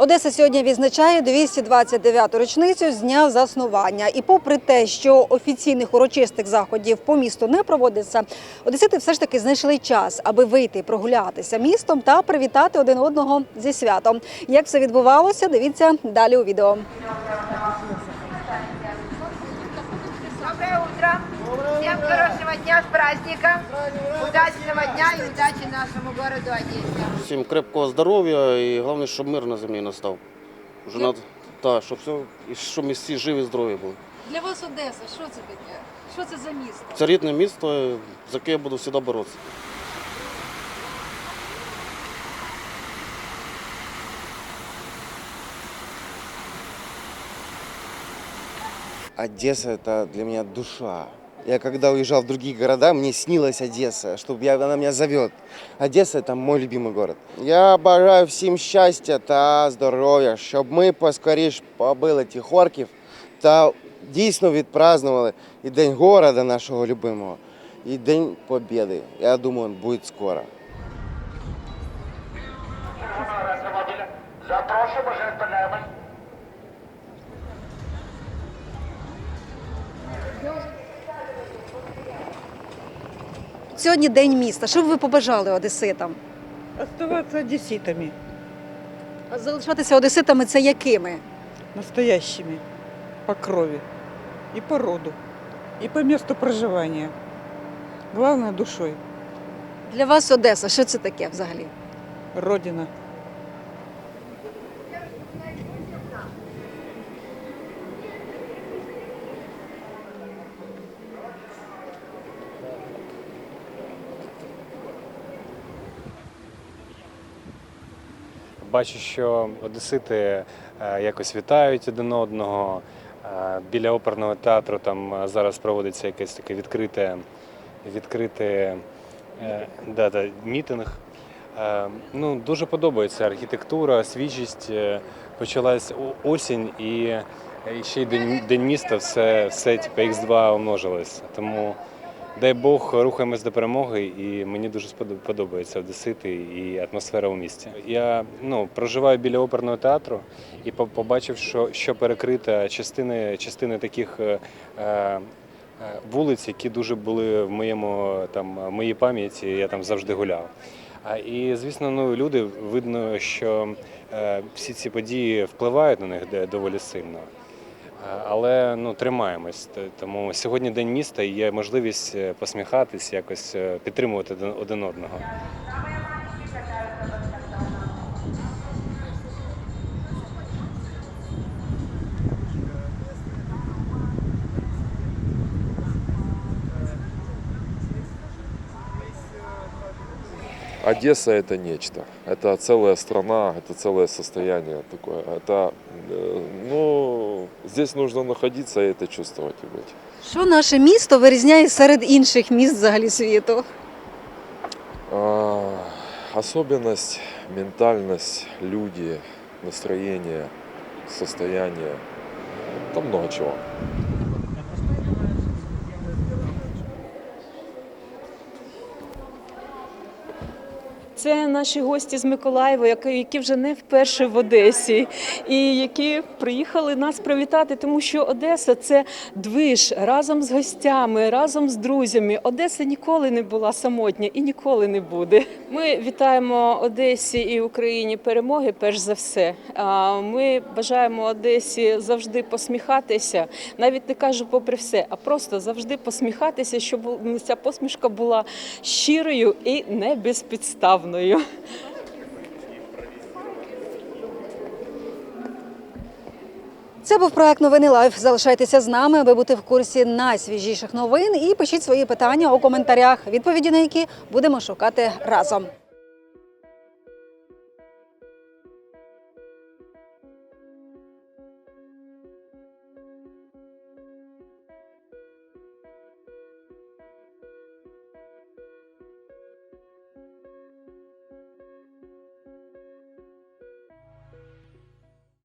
Одеса сьогодні відзначає 229-ту річницю з дня заснування. І попри те, що офіційних урочистих заходів по місту не проводиться, одесити все ж таки знайшли час, аби вийти прогулятися містом та привітати один одного зі святом. Як все відбувалося, дивіться далі у відео. Доброе утро. Всем хорошего дня с праздником. Удачного дня и удачи нашему городу Одессе. Всім крепкого здоров'я і головне, щоб мир на землі настав. Вже над... та, щоб все, і щоб ми всі живі, здорові були. Для вас Одеса, що це таке? Що це за місто? Це рідне місто, за яке я буду завжди боротися. Одесса – это для меня душа. Я когда уезжал в другие города, мне снилась Одесса, чтобы я, она меня зовет. Одесса – это мой любимый город. Я бажаю всім щастя та здоров'я, щоб ми поскоріш побили тих орків та дійсно відпразнували і День города нашого любимого, і День Побєди. Я думаю, він буде скоро. Запрошуємо джентльменів. Сьогодні день міста. Що б ви побажали одеситам? Оставатися одеситами. А залишатися одеситами це якими? настоящими, по крові, і по роду, і по місту проживання. Головне душою. Для вас Одеса, що це таке взагалі? Родина. Бачу, що одесити е, якось вітають один одного. Е, Біля оперного театру там е, зараз проводиться якесь таке відкрите, відкрите да, да, мітинг. Ну, дуже подобається архітектура, свіжість. Почалась осінь і ще й день, день міста, все, все типу, X2 умножилось. Тому дай Бог, рухаємось до перемоги, і мені дуже подобається Одесити і атмосфера у місті. Я ну, проживаю біля оперного театру і по- побачив, що, що перекрита частини, частини таких е, е, вулиць, які дуже були в моєму там в моїй пам'яті. Я там завжди гуляв. А, І звісно, ну люди видно, що е, всі ці події впливають на них де- доволі сильно. Е, Але ну тримаємось. Т- Тому сьогодні день міста і є можливість е, посміхатись, якось е, підтримувати один- один одного. Одесса это нечто. Это целая страна, это целое состояние такое. Это, э, ну, здесь нужно находиться и это чувствовать и быть. Що наше місто вирізняє серед інших міст взагалі світу? А, особенность, ментальность, люди, настроение, состояние. Там много чего. Це наші гості з Миколаєва, які вже не вперше в Одесі, і які приїхали нас привітати, тому що Одеса це движ разом з гостями, разом з друзями. Одеса ніколи не була самотня і ніколи не буде. Ми вітаємо Одесі і Україні перемоги. Перш за все. Ми бажаємо Одесі завжди посміхатися, навіть не кажу попри все, а просто завжди посміхатися, щоб ця посмішка була щирою і не безпідставною. Це був проект Новини Лайф. Залишайтеся з нами, аби бути в курсі найсвіжіших новин. І пишіть свої питання у коментарях, відповіді на які будемо шукати разом.